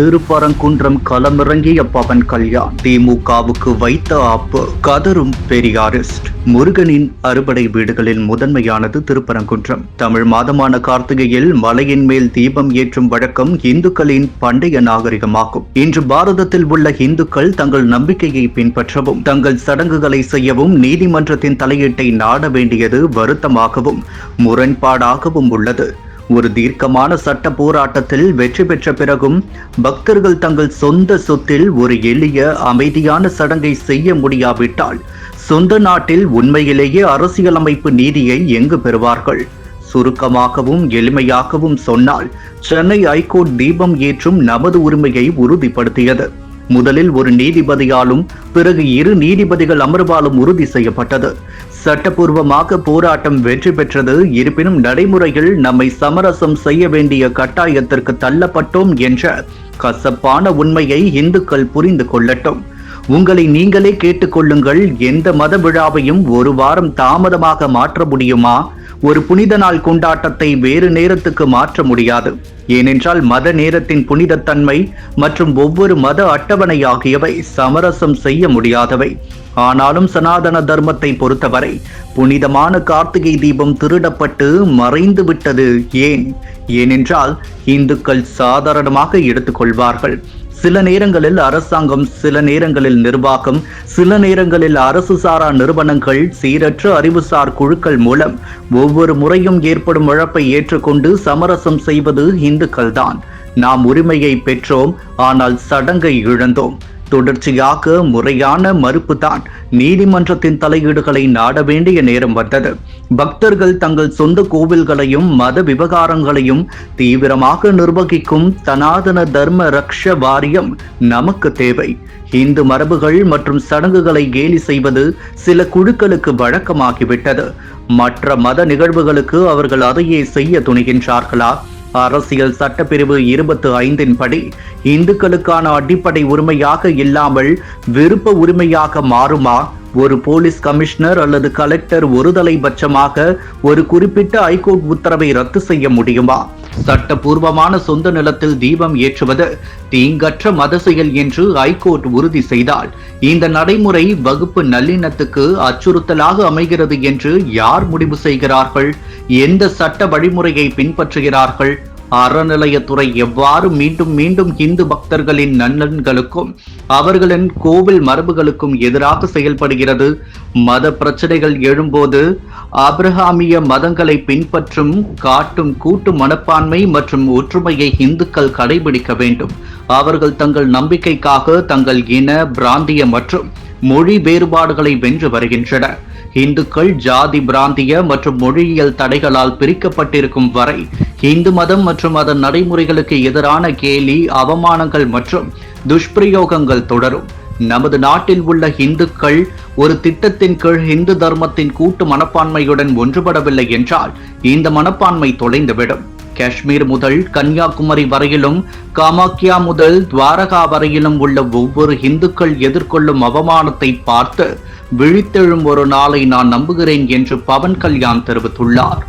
திருப்பரங்குன்றம் களமிறங்கிய பவன் கல்யாண். திமுகவுக்கு வைத்த ஆப்பு கதரும் பெரியாரிஸ்ட். முருகனின் அறுபடை வீடுகளில் முதன்மையானது திருப்பரங்குன்றம். தமிழ் மாதமான கார்த்திகையில் மலையின் மேல் தீபம் ஏற்றும் வழக்கம் இந்துக்களின் பண்டைய நாகரிகமாகும். இன்று பாரதத்தில் உள்ள இந்துக்கள் தங்கள் நம்பிக்கையை பின்பற்றவும் தங்கள் சடங்குகளை செய்யவும் நீதிமன்றத்தின் தலையீட்டை நாட வேண்டியது வருத்தமாகவும் முரண்பாடாகவும் உள்ளது. ஒரு தீர்க்கமான சட்ட போராட்டத்தில் வெற்றி பெற்ற பிறகும் பக்தர்கள் தங்கள் சொந்த சொத்தில் ஒரு எளிய அமைதியான சடங்கை செய்ய முடியாவிட்டால் சொந்த நாட்டில் உண்மையிலேயே அரசியலமைப்பு நீதியை எங்கு பெறுவார்கள்? சுருக்கமாகவும் எளிமையாகவும் சொன்னால் சென்னை ஐகோர்ட் தீபம் ஏற்றும் நமது உரிமையை உறுதிப்படுத்தியது. முதலில் ஒரு நீதிபதியாலும் பிறகு இரு நீதிபதிகள் அமர்வாலும் உறுதி செய்யப்பட்டது. சட்டபூர்வமாக போராட்டம் வெற்றி பெற்றது. இருப்பினும் நடைமுறையில் நம்மை சமரசம் செய்ய வேண்டிய கட்டாயத்திற்கு தள்ளப்பட்டோம் என்ற கசப்பான உண்மையை இந்துக்கள் புரிந்து கொள்ளட்டும். உங்களை நீங்களே கேட்டுக்கொள்ளுங்கள். எந்த மத விழாவையும் ஒரு வாரம் தாமதமாக மாற்ற முடியுமா? ஒரு புனித நாள் கொண்டாட்டத்தை வேறு நேரத்துக்கு மாற்ற முடியாது. ஏனென்றால் மத நேரத்தின் புனிதத்தன்மை மற்றும் ஒவ்வொரு மத அட்டவணை ஆகியவை சமரசம் செய்ய முடியாதவை. ஆனாலும் சனாதன தர்மத்தை பொறுத்தவரை புனிதமான கார்த்திகை தீபம் திருடப்பட்டு மறைந்து விட்டது ஏன்? ஏனென்றால் இந்துக்கள் சாதாரணமாக எடுத்துக்கொள்வார்கள் சில நேரங்களில் அரசாங்கம் சில நேரங்களில் நிர்வாகம் சில நேரங்களில் அரசு சாரா நிறுவனங்கள் சீரற்ற அறிவுசார் குழுக்கள் மூலம் ஒவ்வொரு முறையும் ஏற்படும் இழப்பை ஏற்றுக்கொண்டு சமரசம் செய்வது இந்துக்கள்தான் நாம் உரிமையை பெற்றோம் ஆனால் சடங்கை இழந்தோம். தொடர்ச்சியாக முறையான மறுப்புதான். நீதிமன்றத்தின் தலையீடுகளை நாட வேண்டிய நேரம் வந்தது. பக்தர்கள் தங்கள் சொந்த கோவில்களையும் மத விவகாரங்களையும் தீவிரமாக நிர்வகிக்கும் சனாதன தர்ம ரக்ஷ வாரியம் நமக்கு தேவை. இந்து மரபுகள் மற்றும் சடங்குகளை கேலி செய்வது சில குழுக்களுக்கு வழக்கமாகிவிட்டது. மற்ற மத நிகழ்வுகளுக்கு அவர்கள் அதையே செய்ய துணிகின்றார்களா? அரசியல் சட்டப்பிரிவு இருபத்து ஐந்தின் படி இந்துக்களுக்கான அடிப்படை உரிமையாக இல்லாமல் விருப்ப உரிமையாக மாறுமா? ஒரு போலீஸ் கமிஷனர் அல்லது கலெக்டர் ஒருதலைபட்சமாக ஒரு குறிப்பிட்ட ஐகோர்ட் உத்தரவை ரத்து செய்ய முடியுமா? சட்டபூர்வமான சொந்த நிலத்தில் தீபம் ஏற்றுவது தீங்கற்ற மத செயல் என்று ஐகோர்ட் உறுதி செய்தால் இந்த நடைமுறை வகுப்பு நல்லிணத்துக்கு அச்சுறுத்தலாக அமைகிறது என்று யார் முடிவு செய்கிறார்கள்? எந்த சட்ட வழிமுறையை பின்பற்றுகிறார்கள்? அறநிலையத்துறை எவ்வாறு மீண்டும் மீண்டும் இந்து பக்தர்களின் நன்னன்களுக்கும் அவர்களின் கோவில் மரபுகளுக்கும் எதிராக செயல்படுகிறது. மத பிரச்சனைகள் எழும்போது அப்ரஹாமிய மதங்களை பின்பற்றும் காட்டும் கூட்டு மனப்பான்மை மற்றும் ஒற்றுமையை இந்துக்கள் கடைபிடிக்க வேண்டும். அவர்கள் தங்கள் நம்பிக்கைக்காக தங்கள் இன பிராந்திய மற்றும் மொழி வேறுபாடுகளை வென்று வருகின்றனர். இந்துக்கள் ஜாதி பிராந்திய மற்றும் மொழியியல் தடைகளால் பிரிக்கப்பட்டிருக்கும் வரை இந்து மதம் மற்றும் அதன் நடைமுறைகளுக்கு எதிரான கேலி அவமானங்கள் மற்றும் துஷ்பிரயோகங்கள் தொடரும். நமது நாட்டில் உள்ள இந்துக்கள் ஒரு திட்டத்தின் கீழ் இந்து தர்மத்தின் கூட்டு மனப்பான்மையுடன் ஒன்றுபடவில்லை என்றால் இந்த மனப்பான்மை தொலைந்துவிடும். காஷ்மீர் முதல் கன்னியாகுமரி வரையிலும் காமாக்கியா முதல் துவாரகா வரையிலும் உள்ள ஒவ்வொரு இந்துக்கள் எதிர்கொள்ளும் அவமானத்தை பார்த்து விழித்தெழும் ஒரு நாளை நான் நம்புகிறேன் என்று பவன் கல்யாண் தெரிவித்துள்ளார்.